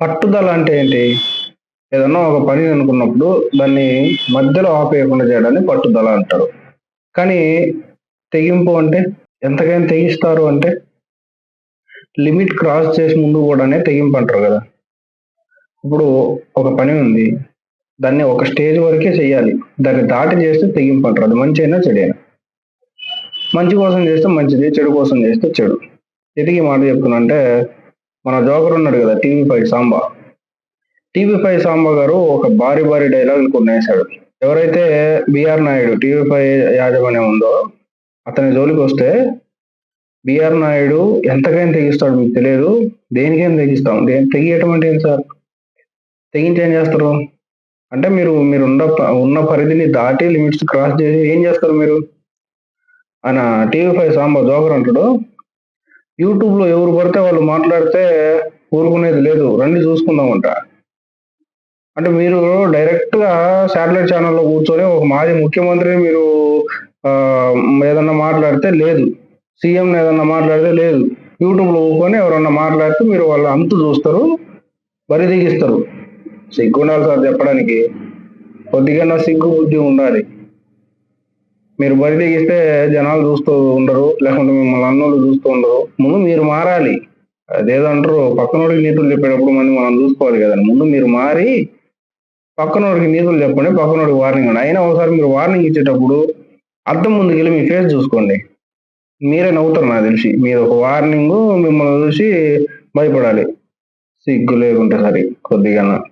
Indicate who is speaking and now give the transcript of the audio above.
Speaker 1: పట్టుదల అంటే ఏంటి? ఏదన్నా ఒక పని అనుకున్నప్పుడు దాన్ని మధ్యలో ఆపేయకుండా చేయడాన్ని పట్టుదల అంటారు. కానీ తెగింపు అంటే ఎంతకైనా తెగిస్తారు అంటే లిమిట్ క్రాస్ చేసి ముందు కూడానే తెగింపు అంటారు కదా. ఇప్పుడు ఒక పని ఉంది. దాన్ని ఒక స్టేజ్ వరకే చేయాలి. దాన్ని దాటి చేస్తే తెగింపు అంటారు. అది మంచి అయినా చెడైనా. మంచి కోసం చేస్తే మంచిది చెడు కోసం చేస్తే చెడు. ఎందుకు ఈ మాట చెప్తున్నా అంటే మన జోకర్ ఉన్నాడు కదా TV five Samba. TV five Samba గారు ఒక భారీ భారీ డైలాగ్ కొన్ని వేశాడు. ఎవరైతే బిఆర్ నాయుడు టీవీ ఫైవ్ యాజమాన్యం ఉందో అతని జోలికి వస్తే బిఆర్ నాయుడు ఎంతకైనా తెగిస్తాడు మీకు తెలియదు. దేనికైనా తెగిస్తాం. దేని తెగియటం అంటే ఏంటి సార్? తెగించి ఏం చేస్తారు? అంటే మీరు మీరు ఉన్న ఉన్న పరిధిని దాటి లిమిట్స్ క్రాస్ చేసి ఏం చేస్తారు మీరు? ఆయన టీవీ ఫైవ్ సాంబా జోకర్ అంటాడు యూట్యూబ్లో ఎవరు పడితే వాళ్ళు మాట్లాడితే ఊరుకునేది లేదు. రండి చూసుకుందామంట. అంటే మీరు డైరెక్ట్గా శాటిలైట్ ఛానల్లో కూర్చొని ఒక మాజీ ముఖ్యమంత్రిని మీరు ఏదన్నా మాట్లాడితే లేదు. సీఎం ఏదన్నా మాట్లాడితే లేదు. యూట్యూబ్లో కూర్చొని ఎవరన్నా మాట్లాడితే మీరు వాళ్ళ అంతు చూస్తారు బరి దిగిస్తారు సిగ్గు ఉండాలి సార్ చెప్పడానికి. కొద్దిగా సిగ్గు బుద్ధి ఉండాలి. మీరు బరి దిగిస్తే జనాలు చూస్తూ ఉండరు లేకుంటే మిమ్మల్ని అన్నోళ్ళు చూస్తూ ఉండరు. ముందు మీరు మారాలి. అదేదంటారు పక్కనోడికి నీతులు చెప్పేటప్పుడు మనం మనం చూసుకోవాలి కదండి ముందు మీరు మారి పక్కనోడికి నీతులు చెప్పండి పక్కనోడికి వార్నింగ్ అండి అయినా ఒకసారి మీరు వార్నింగ్ ఇచ్చేటప్పుడు అర్థం ముందుకెళ్ళి మీ ఫేస్ చూసుకోండి. మీరే నవ్వుతారు నాకు తెలిసి. మీరు ఒక వార్నింగ్ మిమ్మల్ని చూసి భయపడాలి. సిగ్గు లేకుంటే సరే కొద్దిగా